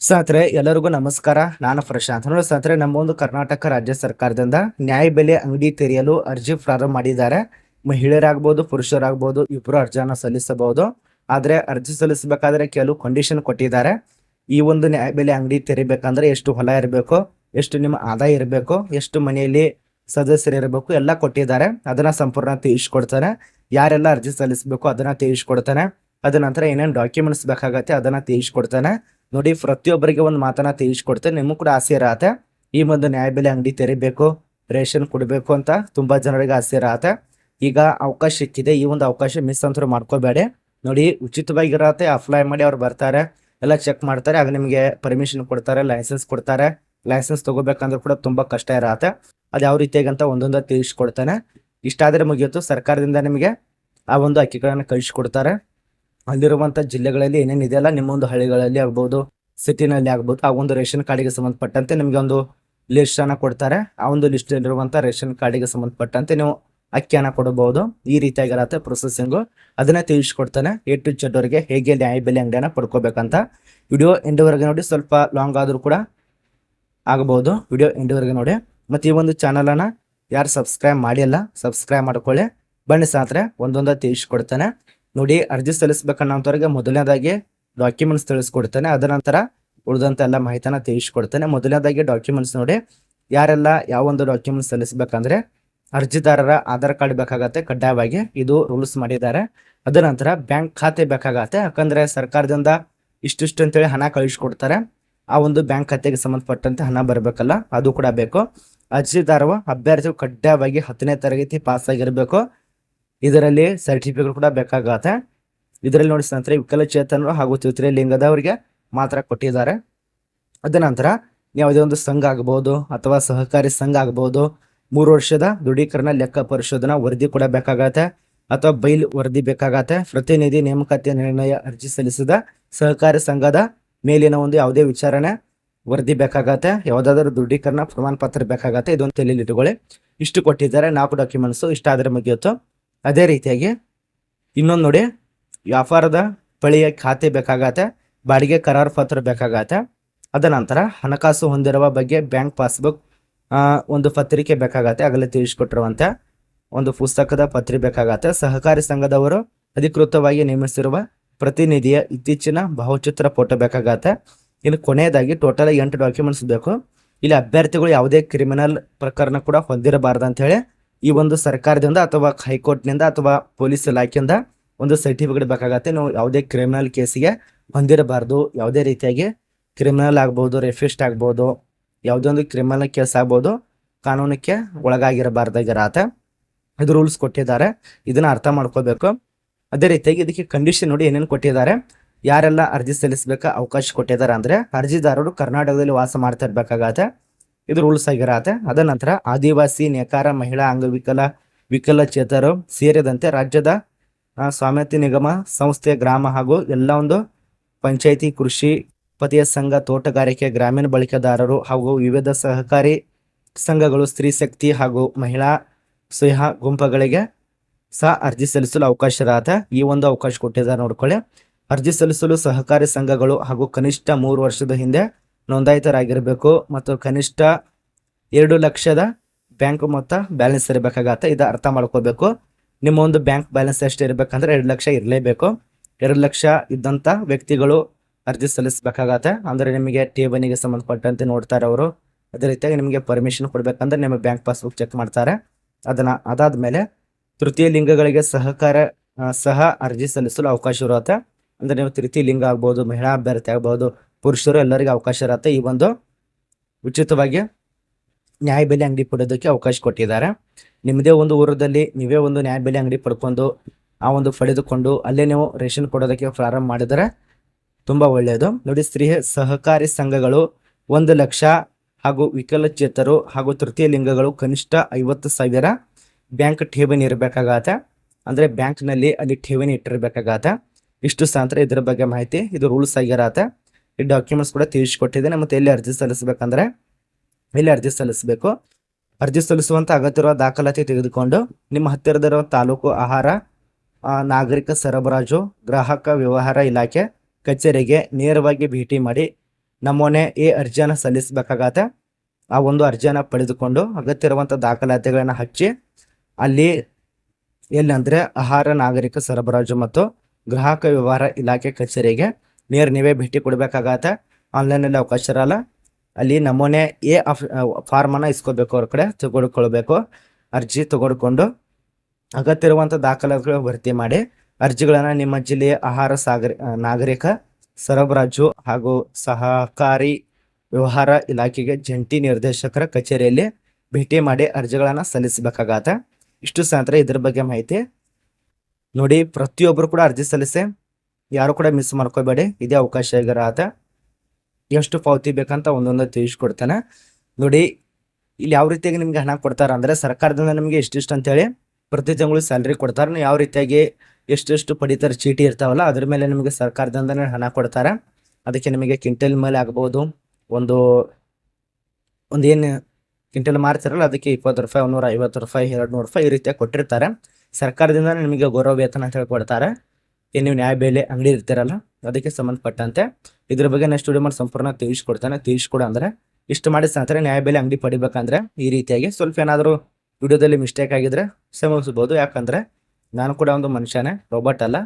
ಸ್ನೇಹಿತರೆ, ಎಲ್ಲರಿಗೂ ನಮಸ್ಕಾರ. ನಾನು ಪ್ರಶಾಂತ್. ನೋಡಿ ಸ್ನೇಹಿತರೆ ನಮ್ಮ ಒಂದು ಕರ್ನಾಟಕ ರಾಜ್ಯ ಸರ್ಕಾರದಿಂದ ನ್ಯಾಯಬೆಲೆ ಅಂಗಡಿ ತೆರೆಯಲು ಅರ್ಜಿ ಪ್ರಾರಂಭ ಮಾಡಿದ್ದಾರೆ. ಮಹಿಳೆಯರಾಗ್ಬೋದು, ಪುರುಷರಾಗ್ಬೋದು ಇಬ್ಬರು ಅರ್ಜಿಯನ್ನು ಸಲ್ಲಿಸಬಹುದು. ಆದರೆ ಅರ್ಜಿ ಸಲ್ಲಿಸಬೇಕಾದ್ರೆ ಕೆಲವು ಕಂಡೀಷನ್ ಕೊಟ್ಟಿದ್ದಾರೆ. ಈ ಒಂದು ನ್ಯಾಯಬೆಲೆ ಅಂಗಡಿ ತೆರಿಬೇಕಂದ್ರೆ ಎಷ್ಟು ಹೊಲ ಇರಬೇಕು, ಎಷ್ಟು ನಿಮ್ಮ ಆದಾಯ ಇರಬೇಕು, ಎಷ್ಟು ಮನೆಯಲ್ಲಿ ಸದಸ್ಯರು ಇರಬೇಕು, ಎಲ್ಲ ಕೊಟ್ಟಿದ್ದಾರೆ. ಅದನ್ನ ಸಂಪೂರ್ಣ ತಿಳಿಸ್ಕೊಡ್ತಾನೆ ಯಾರೆಲ್ಲ ಅರ್ಜಿ ಸಲ್ಲಿಸಬೇಕು ಅದನ್ನ ತಿಳಿಸ್ಕೊಡ್ತಾನೆ ಅದ ನಂತರ ಏನೇನು ಡಾಕ್ಯುಮೆಂಟ್ಸ್ ಬೇಕಾಗತ್ತೆ ಅದನ್ನ ತಿಳಿಸ್ಕೊಡ್ತಾನೆ ನೋಡಿ, ಪ್ರತಿಯೊಬ್ಬರಿಗೆ ಒಂದು ಮಾತನ್ನ ತಿಳಿಸ್ಕೊಡ್ತೇನೆ. ನಿಮಗೂ ಕೂಡ ಆಸೆ ಇರತ್ತೆ. ಈ ಒಂದು ನ್ಯಾಯಬೆಲೆ ಅಂಗಡಿ ತೆರಿಬೇಕು, ರೇಷನ್ ಕೊಡಬೇಕು ಅಂತ ತುಂಬಾ ಜನರಿಗೆ ಆಸೆ ಇರತ್ತೆ. ಈಗ ಅವಕಾಶ ಸಿಕ್ಕಿದೆ. ಈ ಒಂದು ಅವಕಾಶ ಮಿಸ್ ಅಂತರೂ ಮಾಡ್ಕೋಬೇಡಿ. ನೋಡಿ ಉಚಿತವಾಗಿರತ್ತೆ ಅಪ್ಲೈ ಮಾಡಿ ಅವ್ರು ಬರ್ತಾರೆ. ಎಲ್ಲ ಚೆಕ್ ಮಾಡ್ತಾರೆ. ಆಗ ನಿಮಗೆ ಪರ್ಮಿಷನ್ ಕೊಡ್ತಾರೆ ಲೈಸೆನ್ಸ್ ಕೊಡ್ತಾರೆ. ಲೈಸೆನ್ಸ್ ತಗೋಬೇಕಂದ್ರೆ ಕೂಡ ತುಂಬಾ ಕಷ್ಟ ಇರತ್ತೆ. ಅದು ಯಾವ ರೀತಿಯಾಗಿ ಅಂತ ಒಂದೊಂದು ತಿಳಿಸ್ಕೊಡ್ತಾನೆ. ಇಷ್ಟಾದರೆ ಮುಗಿಯುತ್ತೋ. ಸರ್ಕಾರದಿಂದ ನಿಮಗೆ ಆ ಒಂದು ಅಕ್ಕಿಗಳನ್ನು ಕಳಿಸ್ಕೊಡ್ತಾರೆ. ಅಲ್ಲಿರುವಂತ ಜಿಲ್ಲೆಗಳಲ್ಲಿ ಏನೇನಿದೆ ಅಲ್ಲ, ನಿಮ್ಮ ಒಂದು ಹಳ್ಳಿಗಳಲ್ಲಿ ಆಗ್ಬೋದು ಸಿಟಿನಲ್ಲಿ ಆಗ್ಬೋದು, ಆ ಒಂದು ರೇಷನ್ ಕಾರ್ಡಿಗೆ ಸಂಬಂಧಪಟ್ಟಂತೆ ನಿಮಗೆ ಒಂದು ಲಿಸ್ಟ್ ಅನ್ನ ಕೊಡ್ತಾರೆ. ಆ ಒಂದು ಲಿಸ್ಟ್ ಇರುವಂತ ರೇಷನ್ ಕಾರ್ಡಿಗೆ ಸಂಬಂಧಪಟ್ಟಂತೆ ನೀವು ಅಕ್ಕಿಯನ್ನ ಕೊಡಬಹುದು. ಈ ರೀತಿಯಾಗಿರತ್ತೆ ಪ್ರೊಸೆಸಿಂಗ್ ಅದನ್ನ ತಿಳಿಸ್ಕೊಡ್ತಾನೆ. ಎ ಟು ಜೆಡ್ ಹೇಗೆ ನ್ಯಾಯಬೆಲೆ ಅಂಗಡಿಯನ್ನ ಪಡ್ಕೋಬೇಕಂತ. ವಿಡಿಯೋ ಎಂಡವರೆಗೆ ನೋಡಿ, ಸ್ವಲ್ಪ ಲಾಂಗ್ ಆದ್ರೂ ಕೂಡ ಆಗಬಹುದು ವಿಡಿಯೋ ಎಂಡವರೆಗೆ ನೋಡಿ. ಮತ್ತೆ ಈ ಒಂದು ಚಾನಲ್ ಅನ್ನ ಯಾರು ಸಬ್ಸ್ಕ್ರೈಬ್ ಮಾಡಿಲ್ಲ ಸಬ್ಸ್ಕ್ರೈಬ್ ಮಾಡ್ಕೊಳ್ಳಿ. ಬನ್ನಿ ಸಾತ್ರೆ ಒಂದೊಂದ ತಿಳಿಸ್ಕೊಡ್ತಾನೆ. ನೋಡಿ ಅರ್ಜಿ ಸಲ್ಲಿಸ್ಬೇಕನ್ನೋಂಥವ್ರಿಗೆ ಮೊದಲನೇದಾಗಿ ಡಾಕ್ಯುಮೆಂಟ್ಸ್ ತಿಳಿಸ್ಕೊಡ್ತಾನೆ. ಅದ ನಂತರ ಉಳಿದಂತ ಎಲ್ಲ ಮಾಹಿತಿನ ತಿಳಿಸ್ಕೊಡ್ತಾನೆ. ಮೊದಲನೇದಾಗಿ ಡಾಕ್ಯುಮೆಂಟ್ಸ್ ನೋಡಿ ಯಾರೆಲ್ಲ ಯಾವ ಒಂದು ಡಾಕ್ಯುಮೆಂಟ್ಸ್ ಸಲ್ಲಿಸಬೇಕಂದ್ರೆ ಅರ್ಜಿದಾರರ ಆಧಾರ್ ಕಾರ್ಡ್ ಬೇಕಾಗತ್ತೆ, ಕಡ್ಡಾಯವಾಗಿ ಇದು ರೂಲ್ಸ್ ಮಾಡಿದ್ದಾರೆ. ಅದ ನಂತರ ಬ್ಯಾಂಕ್ ಖಾತೆ ಬೇಕಾಗತ್ತೆ. ಯಾಕಂದ್ರೆ ಸರ್ಕಾರದಿಂದ ಇಷ್ಟಿಷ್ಟು ಅಂತೇಳಿ ಹಣ ಕಳಿಸ್ಕೊಡ್ತಾರೆ. ಆ ಒಂದು ಬ್ಯಾಂಕ್ ಖಾತೆಗೆ ಸಂಬಂಧಪಟ್ಟಂತೆ ಹಣ ಬರಬೇಕಲ್ಲ, ಅದು ಕೂಡ ಬೇಕು. ಅರ್ಜಿದಾರವ ಅಭ್ಯರ್ಥಿಯು ಕಡ್ಡಾಯವಾಗಿ ಹತ್ತನೇ ತರಗತಿ ಪಾಸ್ ಆಗಿರಬೇಕು. ಇದರಲ್ಲಿ ಸರ್ಟಿಫಿಕೇಟ್ ಕೂಡ ಬೇಕಾಗತ್ತೆ. ಇದರಲ್ಲಿ ನೋಡಿ ಸ್ನೇಹಿತರೆ ವಿಕಲಚೇತನರು ಹಾಗೂ ತೃತೀಯ ಲಿಂಗದವರಿಗೆ ಮಾತ್ರ ಕೊಟ್ಟಿದ್ದಾರೆ. ಅದ ನಂತರ ಯಾವುದೇ ಒಂದು ಸಂಘ ಆಗಬಹುದು ಅಥವಾ ಸಹಕಾರಿ ಸಂಘ ಆಗಬಹುದು ಮೂರು ವರ್ಷದ ದೃಢೀಕರಣ ಲೆಕ್ಕ ಪರಿಶೋಧನಾ ವರದಿ ಕೂಡ ಬೇಕಾಗತ್ತೆ ಅಥವಾ ಬೈಲ್ ವರದಿ ಬೇಕಾಗತ್ತೆ. ಪ್ರತಿನಿಧಿ ನೇಮಕಾತಿ ನಿರ್ಣಯ ಅರ್ಜಿ ಸಲ್ಲಿಸಿದ ಸಹಕಾರಿ ಸಂಘದ ಮೇಲಿನ ಒಂದು ಯಾವುದೇ ವಿಚಾರಣೆ ವರದಿ ಬೇಕಾಗತ್ತೆ. ಯಾವುದಾದ್ರೂ ದೃಢೀಕರಣ ಪ್ರಮಾಣ ಪತ್ರ ಬೇಕಾಗತ್ತೆ. ಇದೊಂದು ತಲೆಯಲ್ಲಿ ಇಟ್ಟುಕೊಳ್ಳಿ. ಇಷ್ಟು ಕೊಟ್ಟಿದ್ದಾರೆ. ನಾಲ್ಕು ಡಾಕ್ಯುಮೆಂಟ್ಸ್ ಇಷ್ಟ ಮುಗಿಯುತ್ತು. ಅದೇ ರೀತಿಯಾಗಿ ಇನ್ನೊಂದು ನೋಡಿ, ವ್ಯಾಪಾರದ ಬಳಿಯ ಖಾತೆ ಬೇಕಾಗತ್ತೆ, ಬಾಡಿಗೆ ಕರಾರು ಪತ್ರ ಬೇಕಾಗತ್ತೆ. ಅದ ನಂತರ ಹಣಕಾಸು ಹೊಂದಿರುವ ಬಗ್ಗೆ ಬ್ಯಾಂಕ್ ಪಾಸ್ಬುಕ್ ಒಂದು ಪತ್ರಿಕೆ ಬೇಕಾಗತ್ತೆ ಆಗಲೇ ತಿಳಿಸ್ಕೊಟ್ಟಿರುವಂಥ ಒಂದು ಪುಸ್ತಕದ ಪತ್ರಿ ಬೇಕಾಗತ್ತೆ. ಸಹಕಾರಿ ಸಂಘದವರು ಅಧಿಕೃತವಾಗಿ ನೇಮಿಸಿರುವ ಪ್ರತಿನಿಧಿಯ ಇತ್ತೀಚಿನ ಭಾವಚಿತ್ರ ಫೋಟೋ ಬೇಕಾಗತ್ತೆ. ಇನ್ನು ಕೊನೆಯದಾಗಿ ಟೋಟಲ್ ಎಂಟು ಡಾಕ್ಯುಮೆಂಟ್ಸ್ ಬೇಕು. ಇಲ್ಲಿ ಅಭ್ಯರ್ಥಿಗಳು ಯಾವುದೇ ಕ್ರಿಮಿನಲ್ ಪ್ರಕರಣ ಕೂಡ ಹೊಂದಿರಬಾರ್ದು ಅಂತ ಹೇಳಿ ಈ ಒಂದು ಸರ್ಕಾರದಿಂದ ಅಥವಾ ಹೈಕೋರ್ಟ್ನಿಂದ ಅಥವಾ ಪೊಲೀಸ್ ಇಲಾಖೆಯಿಂದ ಒಂದು ಸರ್ಟಿಫಿಕೇಟ್ ಬೇಕಾಗತ್ತೆ. ನಾವು ಯಾವುದೇ ಕ್ರಿಮಿನಲ್ ಕೇಸಿಗೆ ಹೊಂದಿರಬಾರ್ದು. ಯಾವುದೇ ರೀತಿಯಾಗಿ ಕ್ರಿಮಿನಲ್ ಆಗ್ಬೋದು ರೆಫಿಸ್ಟ್ ಆಗ್ಬೋದು, ಯಾವುದೇ ಒಂದು ಕ್ರಿಮಿನಲ್ ಕೇಸ್ ಆಗ್ಬೋದು, ಕಾನೂನಕ್ಕೆ ಒಳಗಾಗಿರಬಾರ್ದಾಗಿರತ್ತೆ ಇದು ರೂಲ್ಸ್ ಕೊಟ್ಟಿದ್ದಾರೆ. ಇದನ್ನ ಅರ್ಥ ಮಾಡ್ಕೋಬೇಕು. ಅದೇ ರೀತಿಯಾಗಿ ಇದಕ್ಕೆ ಕಂಡೀಷನ್ ನೋಡಿ ಏನೇನು ಕೊಟ್ಟಿದ್ದಾರೆ. ಯಾರೆಲ್ಲ ಅರ್ಜಿ ಸಲ್ಲಿಸಬೇಕ, ಅವಕಾಶ ಕೊಟ್ಟಿದ್ದಾರೆ ಅಂದ್ರೆ ಅರ್ಜಿದಾರರು ಕರ್ನಾಟಕದಲ್ಲಿ ವಾಸ ಮಾಡ್ತಾ ಇರ್ಬೇಕಾಗತ್ತೆ. ಇದು ರೂಲ್ಸ್ ಆಗಿರತ್ತೆ ಅದ ನಂತರ ಆದಿವಾಸಿ, ನೇಕಾರ, ಮಹಿಳಾ, ಅಂಗವಿಕಲ, ವಿಕಲಚೇತರು ಸೇರಿದಂತೆ ರಾಜ್ಯದ ಸ್ವಾಮ್ಯತಿ ನಿಗಮ, ಸಂಸ್ಥೆ, ಗ್ರಾಮ ಹಾಗೂ ಎಲ್ಲ ಒಂದು ಪಂಚಾಯಿತಿ, ಕೃಷಿ ಪತಿಯ ಸಂಘ, ತೋಟಗಾರಿಕೆ, ಗ್ರಾಮೀಣ ಬಳಕೆದಾರರು ಹಾಗೂ ವಿವಿಧ ಸಹಕಾರಿ ಸಂಘಗಳು, ಸ್ತ್ರೀ ಶಕ್ತಿ ಹಾಗೂ ಮಹಿಳಾ ಸ್ವಯಂ ಗುಂಪುಗಳಿಗೆ ಸಹ ಅರ್ಜಿ ಸಲ್ಲಿಸಲು ಅವಕಾಶ ಇರತ್ತೆ ಈ ಒಂದು ಅವಕಾಶ ಕೊಟ್ಟಿದ್ದಾರೆ ನೋಡ್ಕೊಳ್ಳಿ. ಅರ್ಜಿ ಸಲ್ಲಿಸಲು ಸಹಕಾರಿ ಸಂಘಗಳು ಹಾಗೂ ಕನಿಷ್ಠ ಮೂರು ವರ್ಷದ ಹಿಂದೆ ನೋಂದಾಯಿತರಾಗಿರಬೇಕು ಮತ್ತು ಕನಿಷ್ಠ ಎರಡು ಲಕ್ಷದ ಬ್ಯಾಂಕ್ ಮೊತ್ತ ಬ್ಯಾಲೆನ್ಸ್ ಇರಬೇಕಾಗತ್ತೆ. ಇದು ಅರ್ಥ ಮಾಡ್ಕೋಬೇಕು. ನಿಮ್ಮ ಒಂದು ಬ್ಯಾಂಕ್ ಬ್ಯಾಲೆನ್ಸ್ ಎಷ್ಟು ಇರಬೇಕಂದ್ರೆ ಎರಡು ಲಕ್ಷ ಇರಲೇಬೇಕು. ಎರಡು ಲಕ್ಷ ಇದ್ದಂಥ ವ್ಯಕ್ತಿಗಳು ಅರ್ಜಿ ಸಲ್ಲಿಸಬೇಕಾಗತ್ತೆ. ಅಂದರೆ ನಿಮಗೆ ಠೇವಣಿಗೆ ಸಂಬಂಧಪಟ್ಟಂತೆ ನೋಡ್ತಾರೆ ಅವರು. ಅದೇ ರೀತಿಯಾಗಿ ನಿಮಗೆ ಪರ್ಮಿಷನ್ ಕೊಡಬೇಕಂದ್ರೆ ನಿಮ್ಮ ಬ್ಯಾಂಕ್ ಪಾಸ್ಬುಕ್ ಚೆಕ್ ಮಾಡ್ತಾರೆ. ಅದನ್ನು ಅದಾದ ಮೇಲೆ ತೃತೀಯ ಲಿಂಗಗಳಿಗೆ ಸಹಕಾರ, ಸಹ ಅರ್ಜಿ ಸಲ್ಲಿಸಲು ಅವಕಾಶ ಇರುತ್ತೆ. ಅಂದರೆ ನೀವು ತೃತೀಯ ಲಿಂಗ ಆಗ್ಬೋದು, ಮಹಿಳಾ ಅಭ್ಯರ್ಥಿ ಆಗ್ಬೋದು ಪುರುಷರು ಎಲ್ಲರಿಗೂ ಅವಕಾಶ ಇರುತ್ತೆ. ಈ ಒಂದು ಉಚಿತವಾಗಿ ನ್ಯಾಯಬೆಲೆ ಅಂಗಡಿ ಪಡೆಯೋದಕ್ಕೆ ಅವಕಾಶ ಕೊಟ್ಟಿದ್ದಾರೆ. ನಿಮ್ಮದೇ ಒಂದು ಊರದಲ್ಲಿ ನೀವೇ ಒಂದು ನ್ಯಾಯಬೆಲೆ ಅಂಗಡಿ ಪಡ್ಕೊಂಡು ಆ ಒಂದು ಪಡೆದುಕೊಂಡು ಅಲ್ಲೇ ನೀವು ರೇಷನ್ ಕೊಡೋದಕ್ಕೆ ಪ್ರಾರಂಭ ಮಾಡಿದರೆ ತುಂಬ ಒಳ್ಳೆಯದು. ನೋಡಿ, ಸ್ತ್ರೀ ಸಹಕಾರಿ ಸಂಘಗಳು ಒಂದು ಲಕ್ಷ ಹಾಗೂ ವಿಕಲಚೇತರು ಹಾಗೂ ತೃತೀಯ ಲಿಂಗಗಳು ಕನಿಷ್ಠ ಐವತ್ತು ಸಾವಿರ ಬ್ಯಾಂಕ್ ಠೇವಣಿ ಇರಬೇಕಾಗತ್ತೆ. ಅಂದರೆ ಬ್ಯಾಂಕ್ನಲ್ಲಿ ಅಲ್ಲಿ ಠೇವಣಿ ಇಟ್ಟಿರಬೇಕಾಗತ್ತೆ. ಇಷ್ಟು ಸಾಂತ್ರ ಇದ್ರ ಬಗ್ಗೆ ಮಾಹಿತಿ, ಇದು ರೂಲ್ಸ್ ಆಗಿರತ್ತೆ. ಈ ಡಾಕ್ಯುಮೆಂಟ್ಸ್ ಕೂಡ ತಿಳಿಸಿಕೊಟ್ಟಿದ್ದೇನೆ. ಮತ್ತೆ ಎಲ್ಲಿ ಅರ್ಜಿ ಸಲ್ಲಿಸಬೇಕಂದ್ರೆ, ಎಲ್ಲಿ ಅರ್ಜಿ ಸಲ್ಲಿಸಬೇಕು? ಅರ್ಜಿ ಸಲ್ಲಿಸುವಂತ ಅಗತ್ಯವಿರುವ ದಾಖಲಾತಿ ತೆಗೆದುಕೊಂಡು, ನಿಮ್ಮ ಹತ್ತಿರದಿರುವ ತಾಲೂಕು ಆಹಾರ ನಾಗರಿಕ ಸರಬರಾಜು, ಗ್ರಾಹಕ ವ್ಯವಹಾರ ಇಲಾಖೆ ಕಚೇರಿಗೆ ನೇರವಾಗಿ ಭೇಟಿ ಮಾಡಿ, ನಮೂನೆ ಈ ಅರ್ಜಿಯನ್ನು ಸಲ್ಲಿಸಬೇಕಾಗತ್ತೆ. ಆ ಒಂದು ಅರ್ಜಿಯನ್ನು ಪಡೆದುಕೊಂಡು ಅಗತ್ಯವಿರುವಂಥ ದಾಖಲಾತಿಗಳನ್ನು ಹಚ್ಚಿ, ಅಲ್ಲಿ ಎಲ್ಲಂದರೆ ಆಹಾರ, ನಾಗರಿಕ ಸರಬರಾಜು ಮತ್ತು ಗ್ರಾಹಕ ವ್ಯವಹಾರ ಇಲಾಖೆ ಕಚೇರಿಗೆ ನೇರ ನೀವೇ ಭೇಟಿ ಕೊಡಬೇಕಾಗತ್ತೆ. ಆನ್ಲೈನಲ್ಲಿ ಅವಕಾಶ ಇರಲ್ಲ. ಅಲ್ಲಿ ನಮೂನೆ ಎ ಆಫ್ ಫಾರ್ಮನ್ನು ಇಸ್ಕೋಬೇಕು ಅವ್ರ ಕಡೆ ತೆಗೆದುಕೊಳ್ಬೇಕು ಅರ್ಜಿ ತೆಗೆದುಕೊಂಡು ಅಗತ್ಯವಿರುವಂಥ ದಾಖಲಾತಿಗಳು ಭರ್ತಿ ಮಾಡಿ, ಅರ್ಜಿಗಳನ್ನು ನಿಮ್ಮ ಜಿಲ್ಲೆಯ ಆಹಾರ ಸಾಗರ ನಾಗರಿಕ ಸರಬರಾಜು ಹಾಗೂ ಸಹಕಾರಿ ವ್ಯವಹಾರ ಇಲಾಖೆಗೆ ಜಂಟಿ ನಿರ್ದೇಶಕರ ಕಚೇರಿಯಲ್ಲಿ ಭೇಟಿ ಮಾಡಿ ಅರ್ಜಿಗಳನ್ನು ಸಲ್ಲಿಸಬೇಕಾಗತ್ತೆ. ಇಷ್ಟು ಸಾಂತ್ರ ಇದ್ರ ಬಗ್ಗೆ ಮಾಹಿತಿ. ನೋಡಿ ಪ್ರತಿಯೊಬ್ಬರು ಕೂಡ ಅರ್ಜಿ ಸಲ್ಲಿಸಿ. ಯಾರು ಕೂಡ ಮಿಸ್ ಮಾಡ್ಕೋಬೇಡಿ. ಇದೇ ಅವಕಾಶ ಆತ ಎಷ್ಟು ಪಾವತಿ ಬೇಕಂತ ಒಂದೊಂದು ತಿಳಿಸ್ಕೊಡ್ತೇನೆ. ನೋಡಿ, ಇಲ್ಲಿ ಯಾವ ರೀತಿಯಾಗಿ ನಿಮ್ಗೆ ಹಣ ಕೊಡ್ತಾರೆ ಅಂದ್ರೆ ಸರ್ಕಾರದಿಂದ ನಿಮಗೆ ಇಷ್ಟಿಷ್ಟು ಅಂತೇಳಿ ಪ್ರತಿ ತಿಂಗಳು ಸ್ಯಾಲ್ರಿ ಕೊಡ್ತಾರೆ. ಯಾವ ರೀತಿಯಾಗಿ ಎಷ್ಟೆಷ್ಟು ಪಡಿತರ ಚೀಟಿ ಇರ್ತಾವಲ್ಲ, ಅದ್ರ ಮೇಲೆ ನಿಮಗೆ ಸರ್ಕಾರದಿಂದನೇ ಹಣ ಕೊಡ್ತಾರೆ. ಅದಕ್ಕೆ ನಿಮಗೆ ಕ್ವಿಂಟಲ್ ಮೇಲೆ ಆಗ್ಬೋದು. ಒಂದು ಒಂದು ಏನು ಕ್ವಿಂಟಲ್ ಮಾರ್ತಿರಲ್ಲ, ಅದಕ್ಕೆ ಇಪ್ಪತ್ತು ರೂಪಾಯಿ ಒಂದೂರ ಐವತ್ತು ರೂಪಾಯಿ, ಎರಡು ನೂರು ರೂಪಾಯಿ ಈ ರೀತಿಯಾಗಿ ಕೊಟ್ಟಿರ್ತಾರೆ. ಸರ್ಕಾರದಿಂದ ನಿಮಗೆ ಗೌರವ ವೇತನ ಅಂತ ಹೇಳಿ ಕೊಡ್ತಾರೆ ಏನು ನೀವು ನ್ಯಾಯ ಬೆಲೆ ಅಂಗಡಿ ಇರ್ತಾರಲ್ಲ, ಅದಕ್ಕೆ ಸಂಬಂಧಪಟ್ಟಂತೆ ಇದ್ರ ಬಗ್ಗೆ ನೆಕ್ಸ್ಟ್ ವಿಡಿಯೋ ಮಾಡಿ ಸಂಪೂರ್ಣ ತಿಳಿಸ್ಕೊಡ್ತಾನೆ. ತಿಳಿಸ್ಕೊಡ ಅಂದ್ರೆ ಇಷ್ಟು ಮಾಡಿ ಸಾಂತಾರೆ ನ್ಯಾಯ ಬೆಲೆ ಅಂಗಡಿ ಪಡಿಬೇಕಂದ್ರೆ ಈ ರೀತಿಯಾಗಿ ಸ್ವಲ್ಪ ಏನಾದರೂ ವಿಡಿಯೋದಲ್ಲಿ ಮಿಸ್ಟೇಕ್ ಆಗಿದ್ರೆ ಕ್ಷಮಿಸ್ಬೋದು. ಯಾಕಂದ್ರೆ ನಾನು ಕೂಡ ಒಂದು ಮನುಷ್ಯನೇ ರೋಬೋಟ್ ಅಲ್ಲ.